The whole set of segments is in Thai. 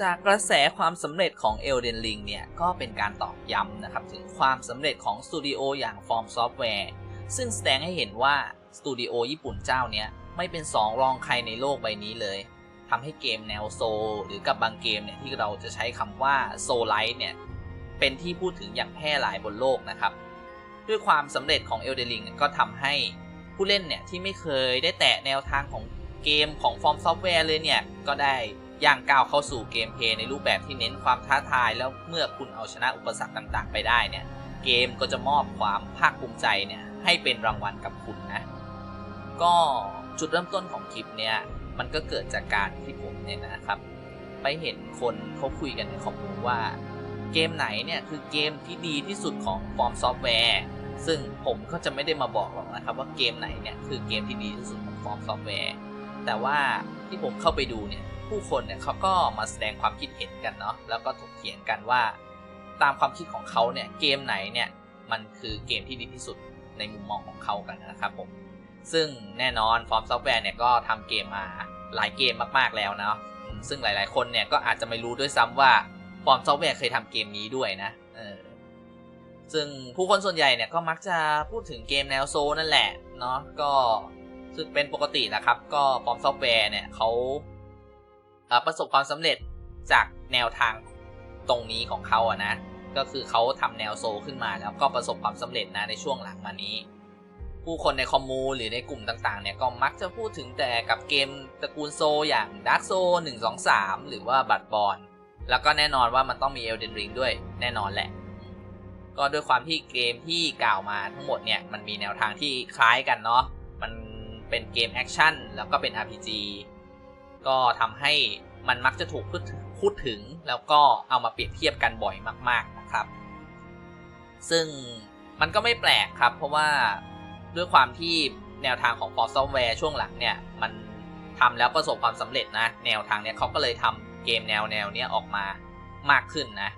จากกระแสความสำเร็จของ Elden Ring เนี่ย ก็เป็นการตอกย้ำนะครับ ถึงความสำเร็จของสตูดิโออย่าง Form Software ซึ่งแสดงให้เห็นว่าสตูดิโอญี่ปุ่นเจ้าเนี้ย ไม่เป็นสองรองใครในโลกใบนี้เลยทำให้เกมแนวโซลหรือกับบางเกมเนี่ยที่เราจะใช้คำว่าโซลไลท์เนี่ย เป็นที่พูดถึงอย่างแพร่หลายบนโลกนะครับ ด้วยความสำเร็จของ Elden Ring ก็ทำให้ผู้เล่นเนี่ยที่ไม่เคยได้แตะแนวทางของเกมของ Form Software เลยเนี่ย ก็ได้ ย่างก้าวเข้าสู่เกมเพลย์ในรูปแบบที่เน้นความท้าทายแล้วเมื่อคุณเอาชนะอุปสรรคต่าง ๆ ไปได้เนี่ยเกมก็จะมอบความภาคภูมิใจเนี่ยให้เป็นรางวัลกับคุณนะ ก็จุดเริ่มต้นของคลิปเนี่ยมันก็เกิดจากการที่ผมเนี่ยนะครับ ไปเห็นคนเขาคุยกันในคอมมูนว่าเกมไหนเนี่ยคือเกมที่ดีที่สุดของฟอร์มซอฟต์แวร์ซึ่งผมก็จะไม่ได้มาบอกหรอกนะครับว่าเกมไหนเนี่ยคือเกมที่ดีที่สุดของฟอร์มซอฟต์แวร์แต่ว่าที่ผมเข้าไปดูเนี่ย ผู้คนเนี่ยเขาก็มาแสดงความคิดเห็นกันเนาะแล้วก็ถกเถียงกันว่า ตามความคิดของเขาเนี่ยเกมไหนเนี่ยมันคือเกมที่ดีที่สุดในมุมมองของเขากันนะครับผมซึ่งแน่นอนฟอร์มซอฟต์แวร์เนี่ยก็ทำเกมมาหลายเกมมากๆแล้วเนาะซึ่งหลาย ๆ คนเนี่ยก็อาจจะไม่รู้ด้วยซ้ำว่าฟอร์มซอฟต์แวร์เคยทำเกมนี้ด้วยนะเออซึ่งผู้คนส่วนใหญ่เนี่ยก็มักจะพูดถึงเกมแนวโซนั่นแหละเนาะก็ซึ่งเป็นปกตินะครับ ก็ฟอร์มซอฟต์แวร์เนี่ยเขา ประสบความสำเร็จจากแนวทางตรงนี้ของเขาอะนะ ก็คือเขาทำแนวโซขึ้นมาแล้วก็ประสบความสำเร็จนะในช่วงหลังมานี้ ผู้คนในคอมมูหรือในกลุ่มต่างๆเนี่ยก็มักจะพูดถึงแต่กับเกมตระกูลโซอย่าง Dark s o 1 2 3 หรือว่าบัตบอลแล้วก็แน่นอนว่ามันต้องมี Elden Ring ด้วยแน่นอนแหละ ก็ด้วยความที่เกมที่กล่าวมาทั้งหมดเนี่ยมันมีแนวทางที่คล้ายกันเนาะมันเป็นเกมแอคชั่นแล้วก็เป็น RPG ก็ทำให้มันมักจะถูกพูดพูดถึง แล้วก็เอามาเปรียบเทียบกันบ่อยมาก ๆนะครับ ซึ่งมันก็ไม่แปลกครับ เพราะว่าด้วยความที่แนวทางของ For Software ช่วงหลังเนี่ย มันทำแล้วประสบความสำเร็จนะ แนวทางเนี้ยเขาก็เลยทำเกมแนวแนวเนี้ยออกมามากขึ้นนะ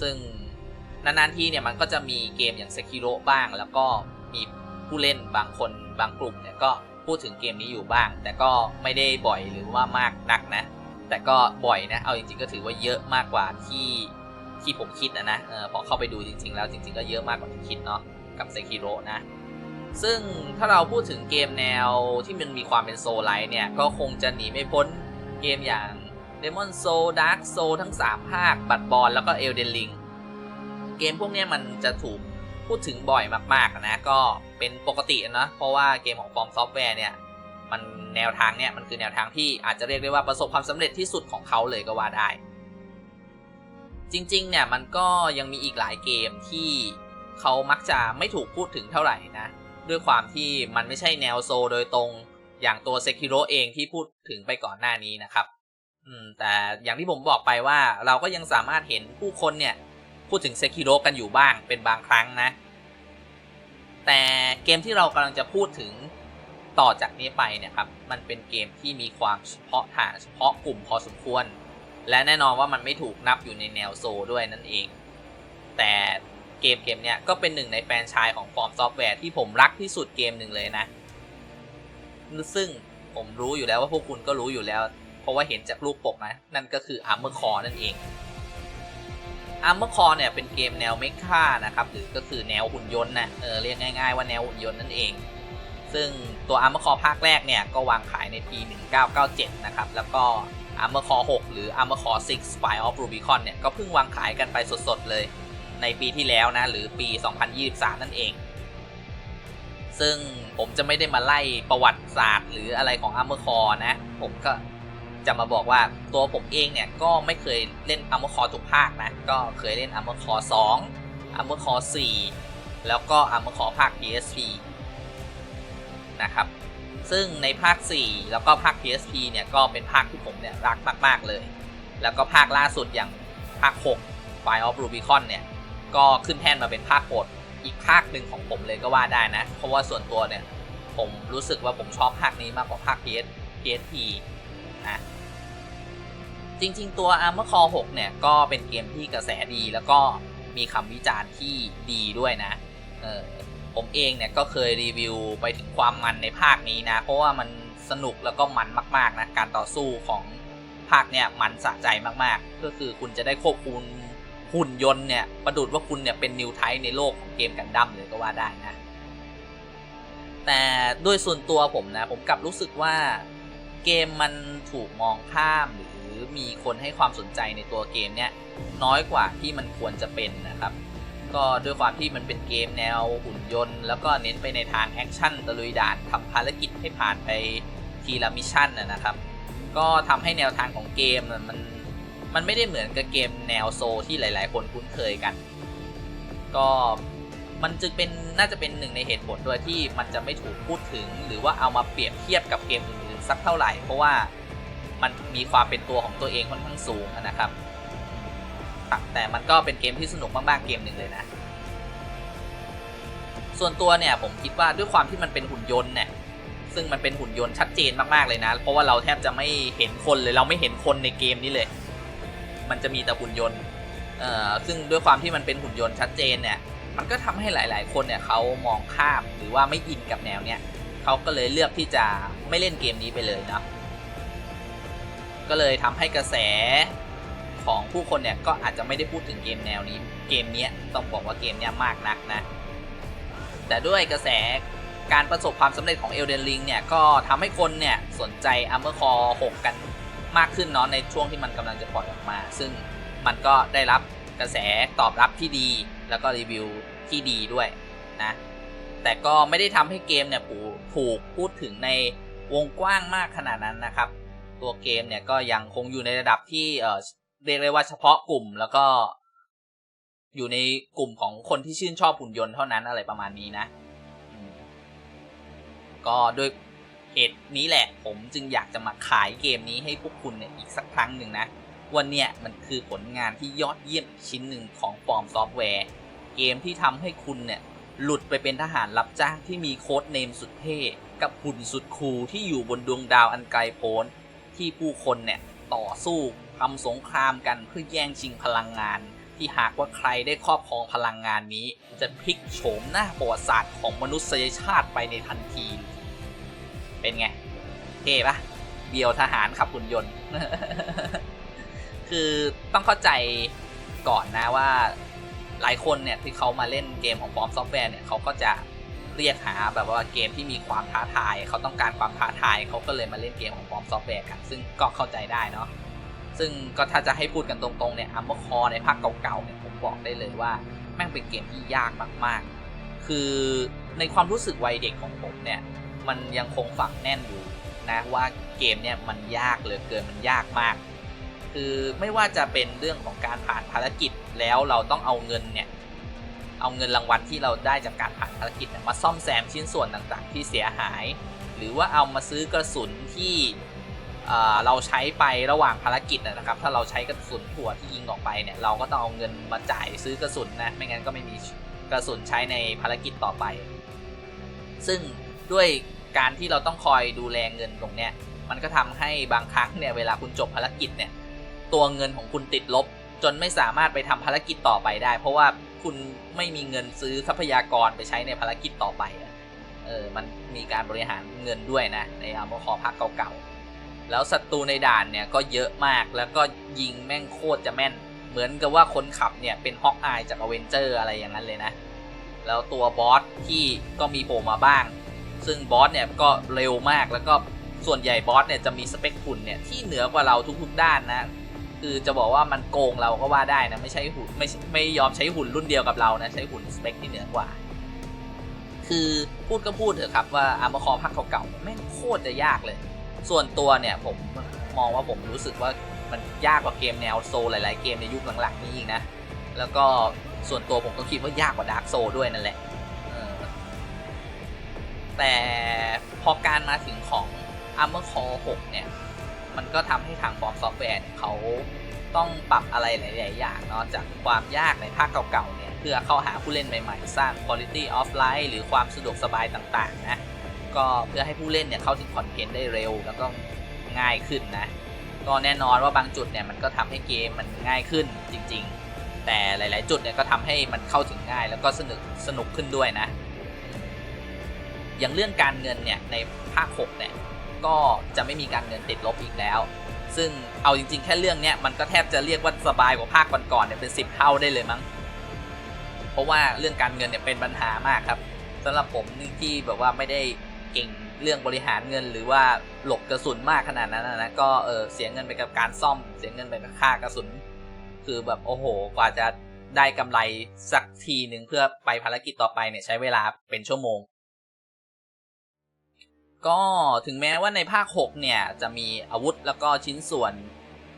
ซึ่งนานๆทีเนี่ยมันก็จะมีเกมอย่าง Sekiro บ้าง แล้วก็มีผู้เล่นบางคนบางกลุ่มเนี่ยก็ พูดถึงเกมนี้อยู่บ้าง แต่ก็ไม่ได้บ่อยหรือว่ามากนักนะ แต่ก็บ่อยนะ เอาจริงๆก็ถือว่าเยอะมากกว่าที่ที่ผมคิดนะนะเออพอเข้าไปดูจริง ๆ แล้วจริง ๆ ก็เยอะมากกว่าที่คิดเนาะกับเซคิโรนะ ซึ่งถ้าเราพูดถึงเกมแนวที่มันมีความเป็นโซลไลท์เนี่ย ก็คงจะหนีไม่พ้นเกมอย่าง Demon Soul Dark Soul ทั้ง 3 ภาค บัตบอลแล้วก็ Elden Ring เกมพวกนี้มันจะถูก พูดถึงบ่อยมากๆนะก็เป็นปกตินะเพราะว่าเกมของ From Software เนี่ยมันแนวทางเนี่ยมันคือแนวทางที่อาจจะเรียกได้ว่าประสบความสำเร็จที่สุดของเขาเลยก็ว่าได้ จริงๆเนี่ยมันก็ยังมีอีกหลายเกมที่เขามักจะไม่ถูกพูดถึงเท่าไหร่นะด้วยความที่มันไม่ใช่แนวโซโดยตรงอย่างตัว Sekiro เองที่พูดถึงไปก่อนหน้านี้นะครับ อืมแต่อย่างที่ผมบอกไปว่าเราก็ยังสามารถเห็นผู้คนเนี่ย พูดถึง Sekiro กันอยู่บ้างเป็นบางครั้งนะ แต่เกมที่เรากำลังจะพูดถึงต่อจากนี้ไปเนี่ยครับ มันเป็นเกมที่มีความเฉพาะทางเฉพาะกลุ่มพอสมควร และแน่นอนว่ามันไม่ถูกนับอยู่ในแนวโซด้วยนั่นเอง แต่เกมเกมเนี้ยก็เป็นหนึ่งในแฟรนไชส์ของฟอร์มซอฟต์แวร์ที่ผมรักที่สุดเกมหนึ่งเลยนะ ซึ่งผมรู้อยู่แล้วว่าพวกคุณก็รู้อยู่แล้ว เพราะว่าเห็นจากรูปปกนะ นั่นก็คือ Armor Core นั่นเอง Armor Core เนี่ยเป็นเกมแนวเมคานะครับหรือก็คือแนวหุ่นยนต์นะเออเรียกง่ายๆว่าแนวหุ่นยนต์นั่นเอง ซึ่งตัว Armor Core ภาคแรกเนี่ยก็วางขายในปี 1997 นะครับ แล้วก็ Armor Core 6หรือ Armor Core 6 Spire of Rubicon เนี่ยก็เพิ่งวางขายกันไปสดๆ เลย ในปีที่แล้วนะ หรือปี 2023 นั่นเอง ซึ่งผมจะไม่ได้มาไล่ประวัติศาสตร์ หรืออะไรของ Armor Core นะ ผมก็ จะมาบอกว่าตัวผมเองเนี่ยก็ไม่เคยเล่น Armor Core ทุกภาคนะ ก็เคยเล่น Armor Core 2 Armor Core 4แล้วก็ Armor Core ภาค PSP นะครับ ซึ่งในภาค 4 แล้วก็ภาค PSP เนี่ยก็เป็นภาคที่ผมเนี่ยรักมาก ๆ เลย แล้วก็ภาคล่าสุดอย่างภาค 6 Fire of Rubicon เนี่ย ก็ขึ้นแท่นมาเป็นภาคโปรดอีกภาคหนึ่งของผมเลยก็ว่าได้นะ เพราะว่าส่วนตัวเนี่ย ผมรู้สึกว่าผมชอบภาคนี้มากกว่าภาค PS PSP จริง ๆ ตัว Armor Core 6 เนี่ย ก็เป็นเกมที่กระแสดีแล้วก็มีคำวิจารณ์ที่ดีด้วยนะ เออผมเองเนี่ยก็เคยรีวิวไปถึงความมันในภาคนี้นะ เพราะว่ามันสนุกแล้วก็มันมากๆนะ การต่อสู้ของภาคเนี่ยมันสะใจมากๆ ก็คือคุณจะได้ควบคุมหุ่นยนต์เนี่ย ประดุดว่าคุณเนี่ยเป็นนิวไทในโลกของเกมกันดั้มเลยก็ว่าได้นะ แต่โดยส่วนตัวผมนะ ผมกลับรู้สึกว่าเกมมันถูกมองข้ามหรือ มีคนให้ความสนใจในตัวเกมเนี่ยน้อยกว่าที่มันควรจะเป็นนะครับ ก็ด้วยความที่มันเป็นเกมแนวหุ่นยนต์ แล้วก็เน้นไปในทางแอคชั่นตะลุยด่านทำภารกิจให้ผ่านไปทีละมิชชั่นนะครับ ก็ทำให้แนวทางของเกมมันมันไม่ได้เหมือนกับเกมแนวโซลที่หลาย ๆ คนคุ้นเคยกัน ก็มันจึงเป็นน่าจะเป็นหนึ่งในเหตุผลด้วยที่มันจะไม่ถูกพูดถึง หรือว่าเอามาเปรียบเทียบกับเกมอื่นๆสักเท่าไหร่ เพราะว่า มันมีความเป็นตัวของตัวเองค่อนข้างสูงนะครับ แต่มันก็เป็นเกมที่สนุกมากๆเกมหนึ่งเลยนะ ส่วนตัวเนี่ยผมคิดว่าด้วยความที่มันเป็นหุ่นยนต์เนี่ยซึ่งมันเป็นหุ่นยนต์ชัดเจนมากๆเลยนะ เพราะว่าเราแทบจะไม่เห็นคนเลยเราไม่เห็นคนในเกมนี้เลย มันจะมีแต่หุ่นยนต์เอ่อซึ่งด้วยความที่มันเป็นหุ่นยนต์ชัดเจนเนี่ยมันก็ทำให้หลาย ๆ คนเนี่ยเขามองข้ามหรือว่าไม่อินกับแนวเนี่ยเขาก็เลยเลือกที่จะไม่เล่นเกมนี้ไปเลยเนาะ ก็เลยทำให้กระแสของผู้คนเนี่ยก็อาจจะไม่ได้พูดถึงเกมแนวนี้ เกมเนี้ยต้องบอกว่าเกมเนี้ยมากนักนะ แต่ด้วยกระแสการประสบความสำเร็จของ Elden Ring เนี่ยก็ทำให้คนเนี่ยสนใจ Armor Core 6 กันมากขึ้นเนาะในช่วงที่มันกำลังจะปล่อยออกมา ซึ่งมันก็ได้รับกระแสตอบรับที่ดี แล้วก็รีวิวที่ดีด้วยนะ แต่ก็ไม่ได้ทำให้เกมเนี่ยถูกพูดถึงในวงกว้างมากขนาดนั้นนะครับ ตัวเกมเนี่ยก็ยังคงอยู่ในระดับที่เออเรียกได้ว่าเฉพาะกลุ่มแล้วก็ อยู่ในกลุ่มของคนที่ชื่นชอบหุ่นยนต์เท่านั้นอะไรประมาณนี้นะ ก็ด้วยเหตุนี้แหละ ผมจึงอยากจะมาขายเกมนี้ให้พวกคุณเนี่ยอีกสักครั้งหนึ่งนะวันเนี้ยมันคือผลงานที่ยอดเยี่ยมชิ้นหนึ่งของฟอร์มซอฟต์แวร์เกมที่ทำให้คุณเนี่ยหลุดไปเป็นทหารรับจ้างที่มีโค้ดเนมสุดเท่ กับหุ่นสุดคูลที่อยู่บนดวงดาวอันไกลโพ้น ที่ผู้คนเนี่ยต่อสู้ทำสงครามกันเพื่อแย่งชิงพลังงาน ที่หากว่าใครได้ครอบครองพลังงานนี้ จะพลิกโฉมหน้าประวัติศาสตร์ของมนุษยชาติไปในทันที เป็นไงเท่ปะเบียวทหารขับหุ่นยนต์ คือต้องเข้าใจก่อนนะว่าหลายคนเนี่ยที่เขามาเล่นเกมของฟอร์มซอฟต์แวร์เนี่ยเขาก็จะ เรียกหาแบบว่าเกมที่มีความท้าทาย เขาต้องการความท้าทายเขาก็เลยมาเล่นเกมของฟอร์มซอฟต์แวร์กัน ซึ่งก็เข้าใจได้เนาะซึ่งก็ถ้าจะให้พูดกันตรงๆเนี่ยอัมเบอร์คอในภาคเก่าๆเนี่ยผมบอกได้เลยว่าแม่งเป็นเกมที่ยากมากๆ คือในความรู้สึกวัยเด็กของผมเนี่ยมันยังคงฝังแน่นอยู่นะว่าเกมเนี่ยมันยากเหลือเกินมันยากมาก คือไม่ว่าจะเป็นเรื่องของการผ่านภารกิจแล้วเราต้องเอาเงินเนี่ย เอาเงินรางวัลที่เราได้จากการผ่านภารกิจมาซ่อมแซมชิ้นส่วนต่างๆ ที่เสียหาย หรือว่าเอามาซื้อกระสุนที่เเราใช้ไประหว่างภารกิจนะครับ ถ้าเราใช้กระสุนถั่วที่ยิงออกไปเนี่ยเราก็ต้องเอาเงินมาจ่ายซื้อกระสุนนะไม่งั้นก็ไม่มีกระสุนใช้ในภารกิจต่อไป ซึ่งด้วยการที่เราต้องคอยดูแลเงินตรงเนี้ยมันก็ทำให้บางครั้งเนี่ยเวลาคุณจบภารกิจเนี่ยตัวเงินของคุณติดลบ จนไม่สามารถไปทำภารกิจต่อไปได้ เพราะว่า คุณไม่มีเงินซื้อทรัพยากรไปใช้ในภารกิจต่อไปเออมันมีการบริหารเงินด้วยนะ ในอาร์มคอภาคเก่าๆ แล้วศัตรูในด่านเนี่ยก็เยอะมากแล้วก็ยิงแม่งโคตรจะแม่น เหมือนกับว่าคนขับเนี่ยเป็นฮอกอายจากอเวนเจอร์อะไรอย่างนั้นเลยนะ แล้วตัวบอสที่ก็มีโผล่มาบ้าง ซึ่งบอสเนี่ยก็เร็วมากแล้วก็ส่วนใหญ่บอสเนี่ยจะมีสเปคหุ่นเนี่ยที่เหนือกว่าเราทุกๆด้านนะ คือจะบอกว่ามันโกงเราก็ว่าได้นะไม่ใช่หุ่นไม่ไม่ยอมใช้หุ่นรุ่นเดียวกับเรานะใช้หุ่นสเปคที่เหนือกว่า คือพูดก็พูดเถอะครับว่าอาร์มคอภาคเก่าๆแม่งโคตรจะยากเลย ส่วนตัวเนี่ยผมมองว่าผมรู้สึกว่ามันยากกว่าเกมแนวโซหลายๆเกมในยุคหลังๆนี้อีกนะ แล้วก็ส่วนตัวผมก็คิดว่ายากกว่าดาร์กโซด้วยนั่นแหละแต่พอการมาถึงของ Armor Core 6 เนี่ย มันก็ทำให้ทางฟอร์มซอฟต์แวร์เขาต้องปรับอะไรหลาย ๆ อย่างเนาะจากความยากในภาคเก่า ๆ เนี่ย เพื่อเข้าหาผู้เล่นใหม่ ๆ สร้าง quality of life หรือความสะดวกสบายต่าง ๆ นะ ก็เพื่อให้ผู้เล่นเนี่ยเข้าถึงคอนเทนต์ได้เร็วแล้วก็ง่ายขึ้นนะ ก็แน่นอนว่าบางจุดเนี่ยมันก็ทำให้เกมมันง่ายขึ้นจริง ๆ แต่หลาย ๆ จุดเนี่ยก็ทำให้มันเข้าถึงง่ายแล้วก็สนุกสนุกขึ้นด้วยนะ อย่างเรื่องการเงินเนี่ยในภาค 6 เนี่ย ก็จะไม่มีการเงินติดลบอีกแล้ว ซึ่งเอาจริง ๆ แค่เรื่องเนี้ยมันก็แทบจะเรียกว่าสบายกว่าภาคก่อนๆเนี่ยเป็นสิบเท่าได้เลยมั้ง เพราะว่าเรื่องการเงินเนี่ยเป็นปัญหามากครับสำหรับผมนี่ที่แบบว่าไม่ได้เก่งเรื่องบริหารเงินหรือว่าหลบกระสุนมากขนาดนั้นนะก็เออเสียเงินไปกับการซ่อม เสียเงินไปกับค่ากระสุน คือแบบโอ้โห กว่าจะได้กำไรสักทีหนึ่งเพื่อไปภารกิจต่อไปเนี่ยใช้เวลาเป็นชั่วโมง ก็ถึงแม้ว่าในภาค 6 เนี่ย จะมีอาวุธแล้วก็ชิ้นส่วน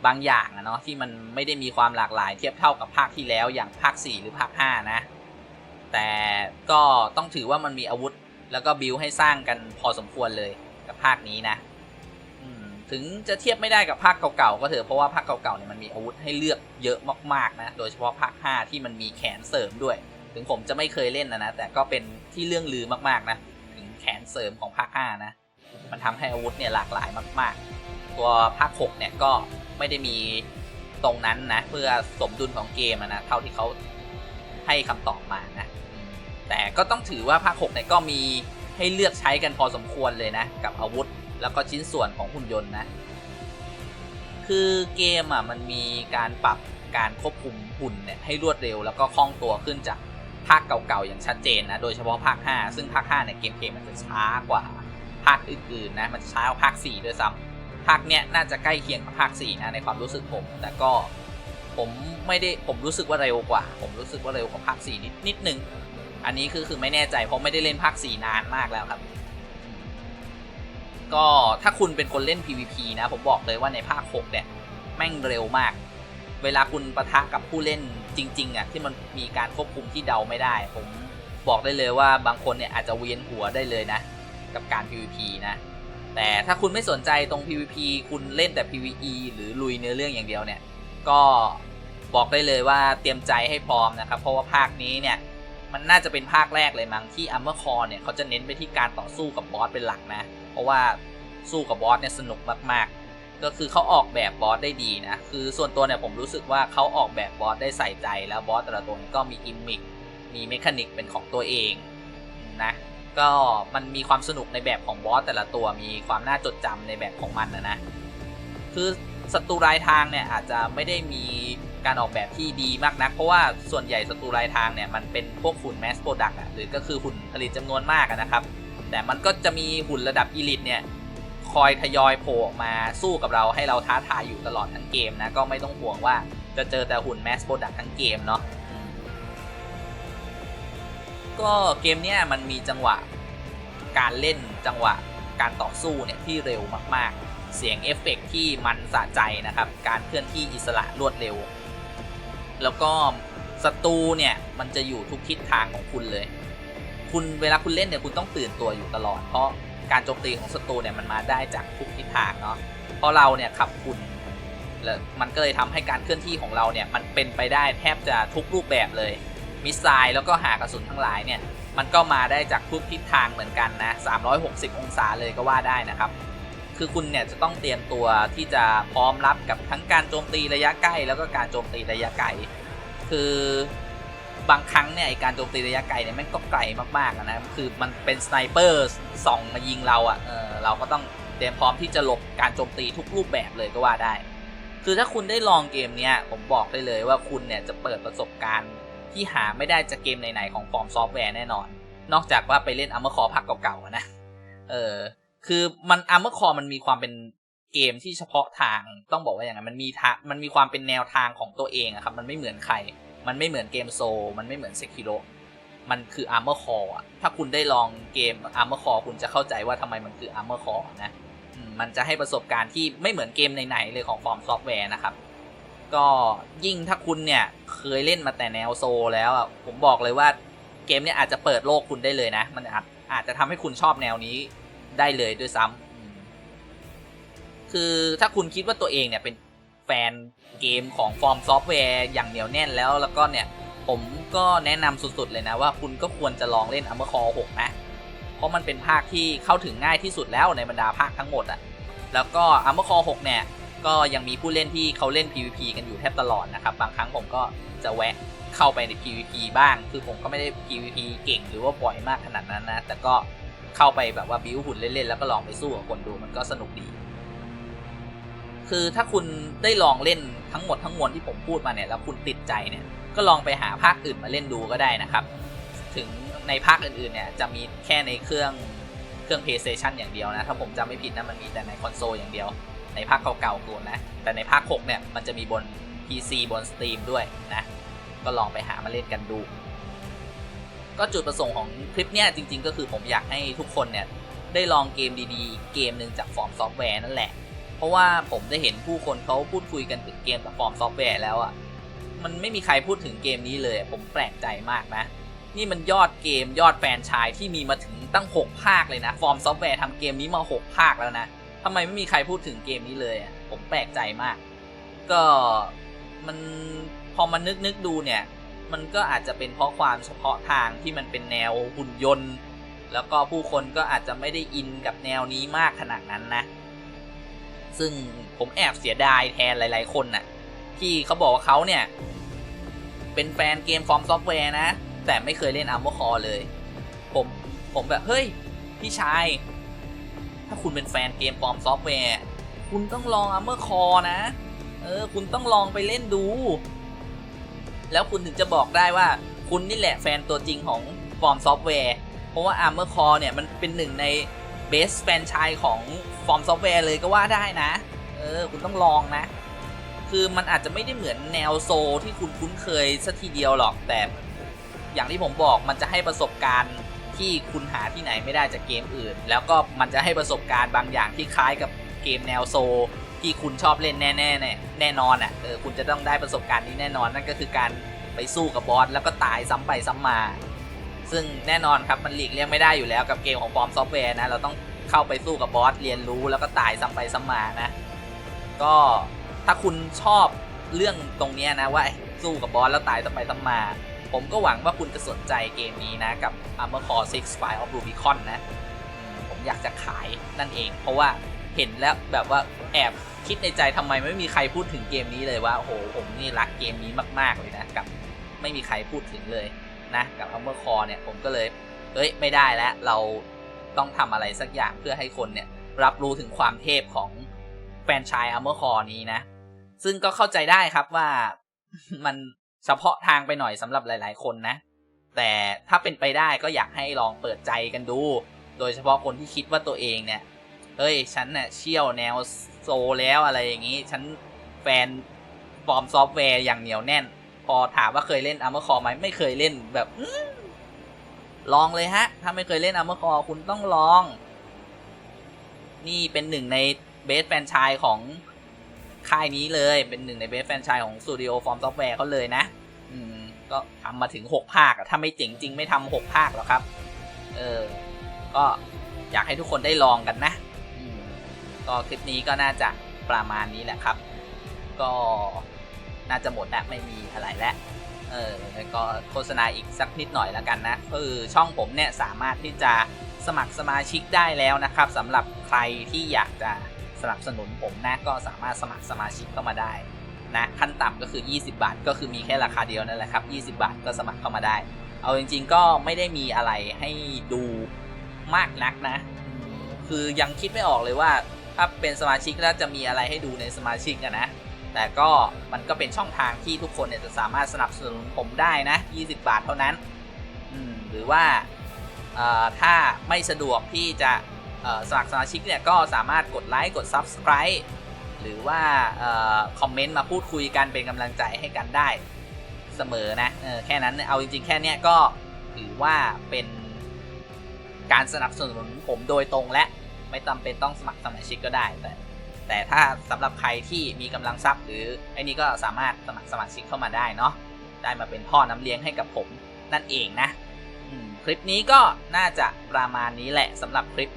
บางอย่างนะเนาะที่มันไม่ได้มีความหลากหลายเทียบเท่ากับภาคที่แล้วอย่างภาค 4 หรือภาค 5 นะ แต่ก็ต้องถือว่ามันมีอาวุธแล้วก็บิวให้สร้างกันพอสมควรเลยกับภาคนี้นะถึงจะเทียบไม่ได้กับภาคเก่าๆก็เถอะเพราะว่าภาคเก่าๆเนี่ยมันมีอาวุธให้เลือกเยอะมากๆนะโดยเฉพาะภาค 5 ที่มันมีแขนเสริมด้วย ถึงผมจะไม่เคยเล่นนะนะแต่ก็เป็นที่เรื่องลือมากๆนะ แขนเสริมของภาค5นะ มันทำให้อาวุธเนี่ยหลากหลายมากๆ ตัวภาค6เนี่ยก็ไม่ได้มีตรงนั้นนะ เพื่อสมดุลของเกมนะเท่าที่เขาให้คำตอบมานะ แต่ก็ต้องถือว่าภาค6เนี่ยก็มีให้เลือกใช้กันพอสมควรเลยนะ กับอาวุธแล้วก็ชิ้นส่วนของหุ่นยนต์นะ คือเกมอะมันมีการปรับการควบคุมหุ่นเนี่ยให้รวดเร็วแล้วก็คล่องตัวขึ้นจาก ภาคเก่าๆอย่างชัดเจนนะ โดยเฉพาะภาค 5 ซึ่งภาค5เนี่ยเกมเพลย์มันจะช้ากว่าภาคอื่นๆนะ มันจะช้ากว่าภาค 4 ด้วยซ้ำภาคเนี้ยน่าจะใกล้เคียงกับภาค 4 นะในความรู้สึกผม แต่ก็ผมไม่ได้ผมรู้สึกว่าเร็วกว่า ผมรู้สึกว่าเร็วกว่าภาค 4 นิดนิดนึง อันนี้คือคือไม่แน่ใจเพราะไม่ได้เล่นภาค 4 นานมากแล้วครับ ก็ถ้าคุณเป็นคนเล่น PVP นะ ผมบอกเลยว่าในภาค 6 เนี่ยแม่งเร็วมาก เวลาคุณปะทะกับผู้เล่น จริงๆอะที่มันมีการควบคุมที่เดาไม่ได้ ผมบอกได้เลยว่าบางคนเนี่ยอาจจะเวียนหัวได้เลยนะ กับการ PVP นะ แต่ถ้าคุณไม่สนใจตรง PVP คุณเล่นแต่ PVE หรือลุยเนื้อเรื่องอย่างเดียวเนี่ย ก็บอกได้เลยว่าเตรียมใจให้พร้อมนะครับ เพราะว่าภาคนี้เนี่ยมันน่าจะเป็นภาคแรกเลยมั้งที่ Armor Core เนี่ยเขาจะเน้นไปที่การต่อสู้กับบอสเป็นหลักนะ เพราะว่าสู้กับบอสเนี่ยสนุกมากๆ ก็คือเขาออกแบบบอสได้ดีนะ คือส่วนตัวเนี่ยผมรู้สึกว่าเขาออกแบบบอสได้ใส่ใจแล้วบอสแต่ละตัวก็มีกิมมิค มีเมคานิกเป็นของตัวเองนะ ก็มันมีความสนุกในแบบของบอสแต่ละตัวมีความน่าจดจำในแบบของมันนะนะ คือศัตรูรายทางเนี่ยอาจจะไม่ได้มีการออกแบบที่ดีมากนัก เพราะว่าส่วนใหญ่ศัตรูรายทางเนี่ยมันเป็นพวกหุ่นแมสโปรดักต์หรือก็คือหุ่นผลิตจำนวนมากนะครับ แต่มันก็จะมีหุ่นระดับอีลิตเนี่ย คอยทยอยโผล่ออกมาสู้กับเราให้เราท้าทายอยู่ตลอดทั้งเกมนะ ก็ไม่ต้องห่วงว่าจะเจอแต่หุ่นแมสโปรดักทั้งเกมเนาะก็เกมเนี้ยมันมีจังหวะการเล่นจังหวะการต่อสู้เนี่ยที่เร็วมากๆ เสียงเอฟเฟกต์ที่มันสะใจนะครับ การเคลื่อนที่อิสระรวดเร็ว แล้วก็ศัตรูเนี่ยมันจะอยู่ทุกทิศทางของคุณเลย คุณเวลาคุณเล่นเนี่ยคุณต้องตื่นตัวอยู่ตลอดเพราะ การโจมตีของศัตรูเนี่ยมันมาได้จากทุกทิศทางเนาะเพราะเราเนี่ยขับคุณแล้วมันก็เลยทำให้การเคลื่อนที่ของเราเนี่ยมันเป็นไปได้แทบจะทุกรูปแบบเลยมิสไซล์แล้วก็หากระสุนทั้งหลายเนี่ยมันก็มาได้จากทุกทิศทางเหมือนกันนะ360 องศาเลยก็ว่าได้นะครับ คือคุณเนี่ยจะต้องเตรียมตัวที่จะพร้อมรับกับทั้งการโจมตีระยะใกล้ แล้วก็การโจมตีระยะไกล คือ บางครั้งเนี่ยไอการโจมตีระยะไกลเนี่ยม่งก็ไกลมากๆนะคือมันเป็นสไนเปอร์ส่องมายิงเราอะ่ะเออเราก็ต้องเตรียมพร้อมที่จะหลบการโจมตีทุกรูปแบบเลยก็ว่าได้ คือถ้าคุณได้ลองเกมเนี้ยผมบอกได้เลยว่าคุณเนี่ยจะเปิดประสบการณ์ที่หาไม่ได้จากเกมไหนๆของฟอร์มซอฟต์แวร์แน่นอน นอกจากว่าไปเล่นอัมเมอร์คอร์ภาคเก่าๆนะเออคือมันอัมเมอร์คอร์มันมีความเป็นเกมที่เฉพาะทางต้องบอกว่าอย่างนั้นมันมีทางมันมีความเป็นแนวทางของตัวเองอะครับมันไม่เหมือนใคร มันไม่เหมือนเกมโซ มันไม่เหมือนเซคิโ o มันคือ Armor Core อร์อะถ้าคุณได้ลองเกม Armor Core คุณจะเข้าใจว่าทำไมมันคือ Armor Core นะอืมมันจะให้ประสบการณ์ที่ไม่เหมือนเกมไหนๆเลยของฟอร์มซอฟต์แวร์นะครับ ก็ยิ่งถ้าคุณเนี่ยเคยเล่นมาแต่แนวโซแล้วอะผมบอกเลยว่าเกมเนี่ยอาจจะเปิดโลกคุณได้เลยนะ มันอาจอาจจะทำให้คุณชอบแนวนี้ได้เลยด้วยซ้ำอืมคือถ้าคุณคิดว่าตัวเองเนี่ยเป็น ฟนเกมของฟอร์มซอฟต์แวร์อย่างเหนียวแน่นแล้วแล้วก็เนี่ย ผมก็แนะนำสุดๆเลยนะว่าคุณก็ควรจะลองเล่น Armor Core 6 นะ เพราะมันเป็นภาคที่เข้าถึงง่ายที่สุดแล้วในบรรดาภาคทั้งหมดอะแล้วก็ Armor Core 6 เนี่ย ก็ยังมีผู้เล่นที่เขาเล่น PVP กันอยู่แทบตลอดนะครับบางครั้งผมก็จะแวะเข้าไปใน PVP บ้าง คือผมก็ไม่ได้ PVP เก่งหรือว่าบ่อยมากขนาดนั้นนะ แต่ก็เข้าไปแบบว่าบิวหุ่นเล่นๆ แล้วก็ลองไปสู้กับคนดูมันก็สนุกดี คือถ้าคุณได้ลองเล่นทั้งหมดทั้งมวลที่ผมพูดมาเนี่ยแล้วคุณติดใจเนี่ยก็ลองไปหาภาคอื่นมาเล่นดูก็ได้นะครับ ถึงในภาคอื่นๆเนี่ยจะมีแค่ในเครื่องเครื่อง PlayStation อย่างเดียวนะถ้าผมจำไม่ผิดนะมันมีแต่ในคอนโซลอย่างเดียว ในภาคเก่าๆกูนะแต่ในภาค6เนี่ยมันจะมีบน PC บน Steam ด้วยนะก็ลองไปหามาเล่นกันดู ก็จุดประสงค์ของคลิปเนี่ยจริง ๆ ก็คือผมอยากให้ทุกคนเนี่ยได้ลองเกมดีๆ เกมหนึ่งจากฟอร์มซอฟต์แวร์นั่นแหละ ราะว่าผมได้เห็นผู้คนเขาพูดคุยกันถึงเกมจากฟอร์มซอฟต์แวร์แล้วอะ่ะ มันไม่มีใครพูดถึงเกมนี้เลย ผมแปลกใจมากนะ นี่มันยอดเกมยอดแฟนชายที่มีมาถึงตั้ง 6 ภาคเลยนะ ฟอร์มซอฟต์แวร์ทำเกมนี้มา 6 ภาคแล้วนะทำไมไม่มีใครพูดถึงเกมนี้เลยผมแปลกใจมาก ก็มันพอมานึกนึกดูเนี่ย มันก็อาจจะเป็นเพราะความเฉพาะทางที่มันเป็นแนวหุ่นยนต์ แล้วก็ผู้คนก็อาจจะไม่ได้อินกับแนวนี้มากขนาดนั้นนะ ซึ่งผมแอบเสียดายแทนหลาย ๆ คนน่ะ ที่เขาบอกว่าเขาเนี่ย เป็นแฟนเกมฟอร์มซอฟต์แวร์นะ แต่ไม่เคยเล่น Armor Core เลย ผมผมแบบ เฮ้ย พี่ชาย ถ้าคุณเป็นแฟนเกมฟอร์มซอฟต์แวร์ คุณต้องลอง Armor Core นะ เออ คุณต้องลองไปเล่นดู แล้วคุณถึงจะบอกได้ว่า คุณนี่แหละแฟนตัวจริงของฟอร์มซอฟต์แวร์เพราะว่า Armor Core เนี่ยมันเป็นหนึ่งในเบสแฟนชายของ ฟอร์มซอฟต์แวร์เลยก็ว่าได้นะ เออ คุณต้องลองนะ คือมันอาจจะไม่ได้เหมือนแนวโซที่คุณคุ้นเคยสัทีเดียวหรอก แต่อย่างที่ผมบอกมันจะให้ประสบการณ์ที่คุณหาที่ไหนไม่ได้จากเกมอื่น แล้วก็มันจะให้ประสบการณ์บางอย่างที่คล้ายกับเกมแนวโซที่คุณชอบเล่นแน่ๆแน่แน่นอนอะเออคุณจะต้องได้ประสบการณ์นี้แน่นอนนั่นก็คือการไปสู้กับบอสแล้วก็ตายซ้ำไปซ้ำมา ซึ่งแน่นอนครับมันหลีกเลี่ยงไม่ได้อยู่แล้วกับเกมของฟอร์มซอฟต์แวร์นะเราต้อง เข้าไปสู้กับบอสเรียนรู้แล้วก็ตายซ้ำไปซ้ำมานะ ก็ถ้าคุณชอบเรื่องตรงนี้นะว่าสู้กับบอสแล้วตายซ้ำไปซ้ำมา ผมก็หวังว่าคุณจะสนใจเกมนี้นะกับ Armor Core 6 Fire of Rubicon นะ ผมอยากจะขายนั่นเอง เพราะว่าเห็นแล้วแบบว่าแอบคิดในใจทำไมไม่มีใครพูดถึงเกมนี้เลยว่าโอ้โหผมนี่รักเกมนี้มากๆเลยนะกับไม่มีใครพูดถึงเลยนะกับ Armor Core เนี่ยผมก็เลยเอ้ยไม่ได้แล้วเรา ต้องทำอะไรสักอย่างเพื่อให้คนเนี่ยรับรู้ถึงความเทพของแฟรนไชาย Armor Core นี้นะ ซึ่งก็เข้าใจได้ครับว่ามันเฉพาะทางไปหน่อยสำหรับหลาย ๆ คนนะ แต่ถ้าเป็นไปได้ก็อยากให้ลองเปิดใจกันดู โดยเฉพาะคนที่คิดว่าตัวเองเนี่ย เฮ้ย ฉันเนี่ยเชี่ยวแนวโซแล้วอะไรอย่างนี้ ฉันแฟนฟอร์มซอฟต์แวร์อย่างเหนียวแน่น พอถามว่าเคยเล่น Armor Core ไหมไม่เคยเล่นแบบ ลองเลยฮะ ถ้าไม่เคยเล่น Armor Core คุณต้องลอง นี่เป็นหนึ่งในเบสแฟนชายของค่ายนี้เลย เป็นหนึ่งในเบสแฟนชายของสตูดิโอฟอร์มซอฟต์แวร์เขาเลยนะ อืม ก็ทำมาถึง 6 ภาคถ้าไม่เจ๋งจริงไม่ทำหกภาคหรอกครับ เออ ก็อยากให้ทุกคนได้ลองกันนะ อืม ก็คลิปนี้ก็น่าจะประมาณนี้แหละครับ ก็น่าจะหมดแล้วไม่มีอะไรแล้ว เออแล้วก็โฆษณาอีกสักนิดหน่อยแล้วกันนะคือช่องผมเนี่ยสามารถที่จะสมัครสมาชิกได้แล้วนะครับสำหรับใครที่อยากจะสนับสนุนผมนะก็สามารถสมัครสมาชิกเข้ามาได้นะขั้นต่ำก็คือ 20 บาท ก็คือมีแค่ราคาเดียวนั่นแหละครับ 20 บาทก็สมัครเข้ามาได้ เอาจริง ๆ ก็ไม่ได้มีอะไรให้ดูมากนักนะ คือยังคิดไม่ออกเลยว่า ถ้าเป็นสมาชิกแล้วจะมีอะไรให้ดูในสมาชิกอะนะ แต่ก็มันก็เป็นช่องทางที่ทุกคนเนี่ยจะสามารถสนับสนุนผมได้นะ 20 บาทเท่านั้น หรือว่าถ้าไม่สะดวกที่จะสมัครสมาชิกเนี่ยก็สามารถกดไลค์กด Subscribe หรือว่าอคอมเมนต์มาพูดคุยกันเป็นกำลังใจให้กันได้เสมอนะออแค่นั้นเอาจริงๆ แค่เนี้ยก็ถือว่าเป็นการสนับสนุนผมโดยตรงและไม่จำเป็นต้องสมัครสมาชิกก็ได้แต่ แต่ถ้าสำหรับใครที่มีกำลังทรัพย์ หรือไอ้นี่ก็สามารถสมัครสมาชิกเข้ามาได้เนาะได้มาเป็นพ่อน้ำเลี้ยงให้กับผมนั่นเองนะคลิปนี้ก็น่าจะประมาณนี้แหละสำหรับคลิป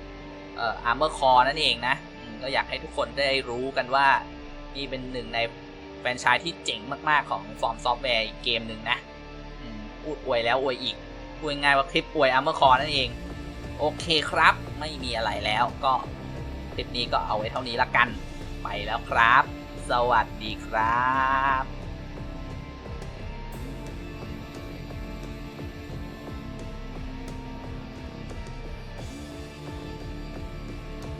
เอ่อ Armor Core นั่นเองนะก็อยากให้ทุกคนได้รู้กันว่านี่เป็นหนึ่งในแฟรนไชส์ที่เจ๋งมากๆของฟอร์มซอฟต์แวร์เกมหนึ่งนะอืมพูดอวยแล้วอวยอีกพูดง่ายๆว่าคลิปอวย Armor Core นั่นเอง โอเคครับ ไม่มีอะไรแล้วก็ คลิปนี้ก็เอาไว้เท่านี้ละกัน ไปแล้วครับ สวัสดีครับ